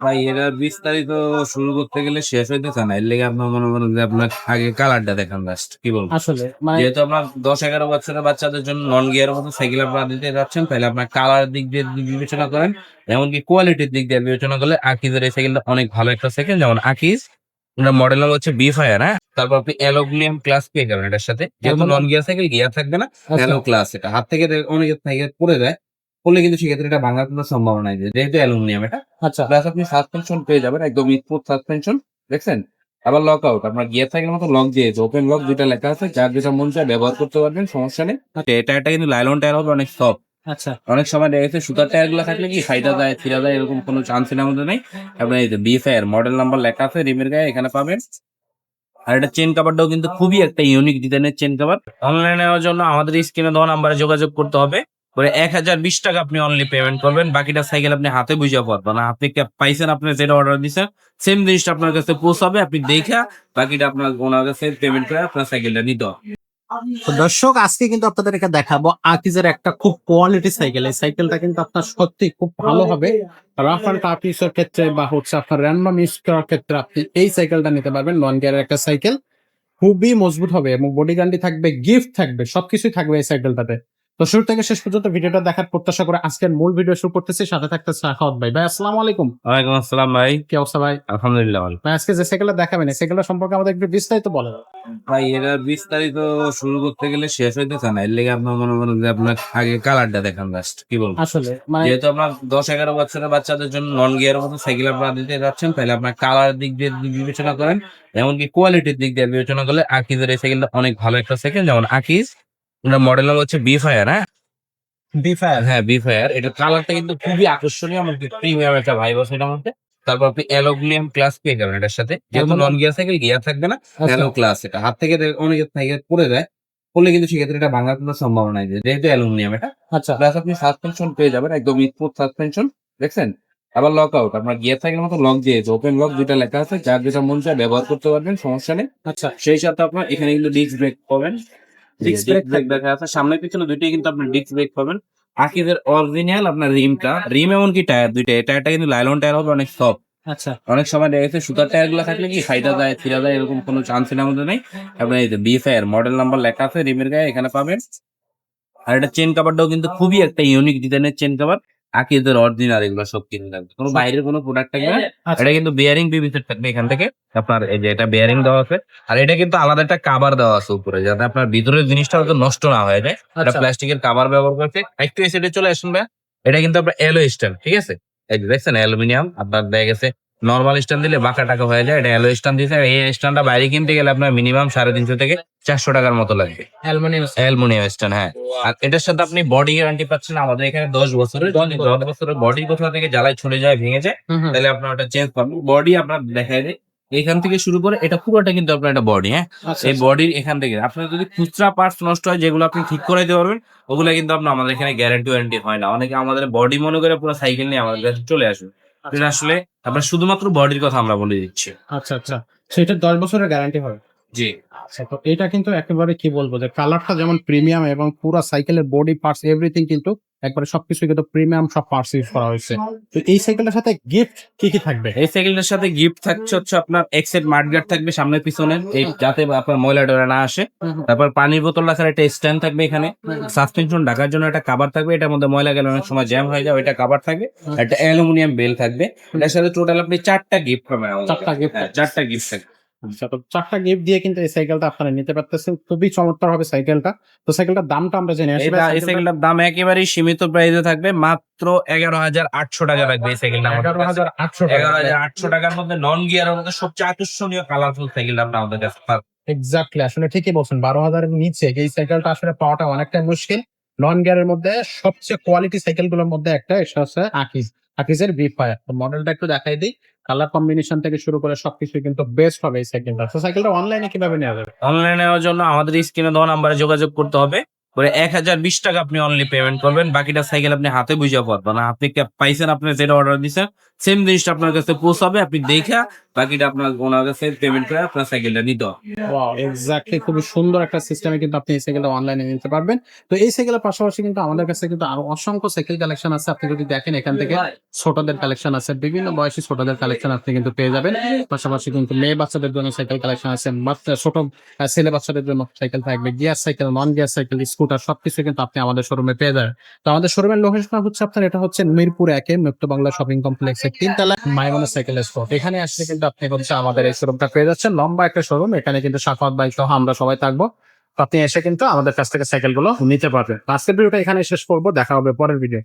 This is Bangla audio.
ভাই এটার বিস্তারিত শুরু করতে গেলে শেষ হইতেছে না। এর লেগে আপনার মনে করেন যে আপনার আগে কালারটা দেখান জাস্ট কি বলব? আসলে মানে যেহেতু আপনার দশ এগারো বছরের বাচ্চাদের জন্য নন গিয়ার মতো সাইকেল আপনারা দিতে যাচ্ছেন তাহলে আপনার কালার দিক দিয়ে বিবেচনা করেন এমনকি কোয়ালিটির দিক দিয়ে বিবেচনা করলে আকিজের এই সাইকেলটা অনেক ভালো একটা সাইকেল যেমন আকিজ মডেল নাম হচ্ছে বি ফায়ার হ্যাঁ? তারপর আপনি অ্যালুমিনিয়াম ক্লাস পেয়ে যাবেন এটার সাথে। যেহেতু নন গিয়ার সাইকেল গিয়ার থাকবে না আচ্ছা, অ্যালো ক্লাস এটা। হাত থেকে অনেক সাইকেল পড়ে যায় পড়লে কিন্তু সেক্ষেত্রে এটা ভাঙার কোনো সম্ভাবনা নেই যেহেতু অ্যালুমিনিয়াম এটা আচ্ছা। প্লাস আপনি সাসপেনশন পেয়ে যাবেন একদম স্মুথ সাসপেনশন দেখছেন? আবার লক আউট আপনার গিয়ার সাইকেল মতো লক দিয়েছে ওপেন লক যেটা লেখা আছে যার যেটা মন চায় ব্যবহার করতে পারবেন সমস্যা নেই। টায়ারটা কিন্তু লাইলন টায়ার হবে অনেক সফট আচ্ছা। অনেক সময় দেখা গেছে সুতার টায়ারগুলো থাকলে কি ফাইদা যায় ফিরা যায় এরকম কোনো চান্সের মধ্যে নেই। আপনার এই যে বি মডেল নাম্বার লেখা আছে রিমের গায়ে এখানে পাবেন। আর এটা চেন কাভারটাও কিন্তু খুবই একটা ইউনিক ডিজাইনের চেন কাভার অনলাইনে নেওয়ার জন্য আমাদের স্ক্রিনে দেওয়া নাম্বারে যোগাযোগ করতে হবে। করে এক হাজার বিশ টাকা আপনি অনলি পেমেন্ট করবেন, বাকিটা সাইকেল আপনি হাতে বুঝে পারবেন। আপনি পাইছেন আপনি যেটা অর্ডার দিচ্ছেন সেম জিনিসটা আপনার কাছে পৌঁছাবে, আপনি দেখা বাকিটা আপনার ওনার কাছে পেমেন্ট করে আপনার সাইকেলটা নিতে দর্শক, আজকে কিন্তু আপনাদেরকে দেখাবো আকিজের একটা খুব কোয়ালিটি সাইকেল এই সাইকেলটা কিন্তু আপনার সত্যি খুব ভালো হবে। রাফ অ্যান্ড ক্ষেত্রে বা হচ্ছে আপনার র্যান্ডম ইউজ করার ক্ষেত্রে আপনি এই সাইকেলটা নিতে পারবেন। লন গিয়ারের একটা সাইকেল খুবই মজবুত হবে এবং বডি গ্যারান্টি থাকবে গিফট থাকবে, সবকিছুই থাকবে এই সাইকেলটাতে তো শুরু থেকে শেষ পর্যন্ত ভিডিওটা দেখার প্রত্যাশা করে আজকের মূল ভিডিও শুরু করতেছি। সাথে থাকতেছে আখাউদ ভাই। ভাই আসসালামু আলাইকুম। ওয়ালাইকুম আসসালাম ভাই। কি অবস্থা ভাই? আলহামদুলিল্লাহ ভালো। ভাই আজকে যে সাইকেলটা দেখাবেন সাইকেলটা সম্পর্কে আমাদের একটু বিস্তারিত বলেন। ভাই এটার বিস্তারিত শুরু করতে গেলে শেষ হইতেছে না। এর লেগে আপনার মনে করেন যে আপনার আগে কালারটা দেখান জাস্ট কি বলব? আসলে মানে যেহেতু আপনার দশ এগারো বছরের বাচ্চাদের জন্য নন গিয়ার মতো সাইকেল আপনারা দিতে যাচ্ছেন তাহলে আপনার কালার দিক দিয়ে বিবেচনা করেন এমনকি কোয়ালিটির দিক দিয়ে বিবেচনা করলে আকিজের এই সাইকেলটা অনেক ভালো একটা সাইকেল যেমন আকিজ মডেল নাম হচ্ছে বি ফায়ার হ্যাঁ? বি ফায়ার হ্যাঁ বি ফায়ার এটা কালারটা কিন্তু খুবই আকর্ষণীয় এমনকি প্রিমিয়াম একটা ভাইব আছে এটার মধ্যে। তারপর আপনি অ্যালুমিনিয়াম ক্লাস পেয়ে যাবেন এটার সাথে। যেহেতু নন গিয়ার সাইকেল গিয়ার থাকবে না আচ্ছা। অ্যালো ক্লাস এটা। হাত থেকে অনেক সাইকেল পড়ে যায় পড়লে কিন্তু সেক্ষেত্রে এটা ভাঙার কোনো সম্ভাবনা নেই যেহেতু অ্যালুমিনিয়াম এটা। আচ্ছা। প্লাস আপনি সাসপেনশন পেয়ে যাবেন একদম স্মুথ সাসপেনশন দেখছেন? আবার লক আউট আপনার গিয়ার সাইকেল মতো লক দিয়েছে। ওপেন লক যেটা লেখা আছে যার যেটা মন চায় ব্যবহার করতে পারবেন সমস্যা নেই। আচ্ছা। সেই সাথে আপনার এখানে কিন্তু ডিস্ক ব্রেক পাবেন। ডিস্ক ব্রেক দেখা আছে। সামনে পিছনে দুইটাই কিন্তু আপনি ডিস্ক ব্রেক পাবেন আকিদের অরিজিনাল আপনার রিমটা। রিম এমনকি টায়ার দুইটা। টায়ারটা কিন্তু লাইলন টায়ার হবে অনেক সফট আচ্ছা। অনেক সময় দেখা গেছে সুতার টায়ারগুলো থাকলে কি ফাইদা যায় ফিরা যায় এরকম কোনো চান্স এর মধ্যে নেই। আপনার এই যে বিএফআই এর মডেল নাম্বার লেখা আছে রিমের গায়ে এখানে পাবেন। আর এটা চেন কাভারটাও কিন্তু খুবই একটা ইউনিক ডিজাইনের চেন কাভার আকিদের অরিজিনাল এগুলো সব কিনে থাকবে কোনো বাইরের কোনো প্রোডাক্ট থাকবে না। আচ্ছা। এটা কিন্তু বিয়ারিং বিবিসেট থাকবে এখান থেকে। আপনার এই যে এটা বিয়ারিং দেওয়া আছে। আর এটা কিন্তু আলাদা একটা কাভার দেওয়া আছে উপরে যাতে আপনার ভিতরের জিনিসটা হয়তো নষ্ট না হয়ে যায়। এটা আচ্ছা। প্লাস্টিকের কাভার ব্যবহার করছে। একটু এসে চলে আসুন ভাই এটা কিন্তু আপনার এলো স্ট্যান্ড ঠিক আছে? এই দেখছেন অ্যালুমিনিয়াম আপনার দেখা গেছে নর্মাল স্ট্যান্ড দিলে বাঁকা টাকা হয়ে যায় এটা এলো স্ট্যান্ড দিয়েছে এই স্ট্যান্ডটা বাইরে কিনতে গেলে আপনার মিনিমাম সাড়ে তিনশো থেকে চারশো টাকার মতো লাগবে অ্যালুমিনিয়াম অ্যালুমিনিয়াম স্ট্যান্ড হ্যাঁ। আর এটার সাথে আপনি বডি গ্যারান্টি পাচ্ছেন আমাদের এখানে দশ বছরের দশ বছরের বডি কোথাও থেকে জ্বালায় ছড়ে যায় ভেঙে যায় তাহলে আপনার ওটা চেঞ্জ পাবেন। বডি আপনার দেখা যায় এখান থেকে শুরু করে এটা পুরোটা কিন্তু আপনার একটা বডি হ্যাঁ? আচ্ছা এই বডির এখান থেকে। আপনার যদি খুচরা পার্টস নষ্ট হয় যেগুলো আপনি ঠিক করাইতে পারবেন ওগুলো কিন্তু আপনার আমাদের এখানে গ্যারান্টি ওয়ারেন্টি হয় না। অনেকে আমাদের বডি মনে করে পুরো সাইকেল নিয়ে আমাদের কাছে চলে আসবে এটা আসলে আপনার শুধুমাত্র বডির কথা আমরা বলে দিচ্ছি। আচ্ছা আচ্ছা। সেটা দশ বছরের গ্যারান্টি হবে? জি। আচ্ছা তো এটা কিন্তু একেবারে কি বলব যে কালারটা যেমন প্রিমিয়াম এবং পুরো সাইকেলের বডি পার্টস এভরিথিং কিন্তু একবারে সবকিছু কিন্তু প্রিমিয়াম সব পার্টস ইউজ করা হয়েছে। তো এই সাইকেলটার সাথে গিফট কি কি থাকবে? এই সাইকেলটার সাথে গিফট থাকছে হচ্ছে আপনার এক্সেট মাঠগার্ড থাকবে সামনে পিছনে এই যাতে আপনার ময়লা ডরা না আসে। তারপর পানির বোতল রাখার একটা স্ট্যান্ড থাকবে এখানে। সাসপেনশন ঢাকার জন্য একটা কাভার থাকবে এটার মধ্যে ময়লা গেলে অনেক সময় জ্যাম হয়ে যাবে এটা কাভার থাকবে। একটা অ্যালুমিনিয়াম বেল থাকবে। এটার সাথে টোটাল আপনি চারটা গিফট পাবেন চারটা gift হ্যাঁ, চারটা গিফট থাকবে। আচ্ছা তো চারটা গিফট দিয়ে কিন্তু এই সাইকেলটা আপনারা নিতে পারতেছেন। খুবই চমৎকার হবে সাইকেলটা তো সাইকেলটার দামটা আমরা জেনে আসি। এই সাইকেলটার দাম একেবারেই সীমিত প্রাইসে থাকবে। মাত্র এগারো হাজার আটশো টাকা লাগবে এই সাইকেলটা এগারো হাজার আটশো এগারো হাজার আটশো টাকার মধ্যে নন গিয়ারের মধ্যে সবচেয়ে আকর্ষণীয় কালারফুল সাইকেলটা আপনি আমাদের কাছে এক্স্যাক্টলি আসলে ঠিকই বলছেন। বারো হাজারের নিচে এই সাইকেলটা আসলে পাওয়াটা অনেকটা মুশকিল। নন গিয়ারের মধ্যে সবচেয়ে কোয়ালিটি সাইকেলগুলোর মধ্যে একটা এটা হচ্ছে আকিজ আকিজের বি ফায়ার তো মডেলটা একটু দেখাই দিই। কালার কম্বিনেশন থেকে শুরু করে সবকিছু কিন্তু বেস্ট হবে এই সাইকেলটা তো সাইকেলটা অনলাইনে কীভাবে নেওয়া যাবে? অনলাইনে নেওয়ার জন্য আমাদের স্ক্রিনে দেওয়া নাম্বারে যোগাযোগ করতে হবে। পরে এক হাজার বিশ টাকা আপনি অনলি পেমেন্ট করবেন। বাকিটা সাইকেল আপনি হাতে বুঝে পারবেন। আপনি পাইছেন, আপনি যেটা অর্ডার দিচ্ছেন সেম জিনিসটা আপনার কাছে পৌঁছাবে। আপনি দেখা বাকিটা আপনার ওনার কাছে পেমেন্ট করে আপনার সাইকেলটা নিতে হবে। এক্স্যাক্টলি খুবই সুন্দর একটা সিস্টেমে কিন্তু আপনি এই সাইকেলটা অনলাইনে নিতে পারবেন। তো এই সাইকেলের পাশাপাশি কিন্তু আমাদের কাছে কিন্তু আরও অসংখ্য সাইকেল কালেকশন আছে। আপনি যদি দেখেন এখান থেকে ছোটদের কালেকশন আছে বিভিন্ন বয়সী ছোটদের কালেকশন আপনি কিন্তু পেয়ে যাবেন। পাশাপাশি কিন্তু মেয়ে বাচ্চাদের জন্য সাইকেল কালেকশন আছে ছোট ছেলে বাচ্চাদের জন্য সাইকেল থাকবে gear cycle non gear cycle scooter সবকিছু কিন্তু আপনি আমাদের শোরুমে পেয়ে যাবেন। তো আমাদের শোরুমের লোকেশন হচ্ছে আপনার এটা হচ্ছে মিরপুর একে মুক্ত বাংলা শপিং কমপ্লেক্সের তিনতলা মাইমনা সাইকেল স্পট এখানে আসলে কিন্তু আপনি হচ্ছে আমাদের এই শোরুমটা পেয়ে যাচ্ছেন। লম্বা একটা শোরুম এখানে কিন্তু সাফাত বাইক সহ আমরা সবাই থাকব। আপনি এসে কিন্তু আমাদের কাছ থেকে সাইকেলগুলো নিতে পারবেন। আজকের ভিডিওটা এখানে শেষ করব। দেখা হবে পরের ভিডিও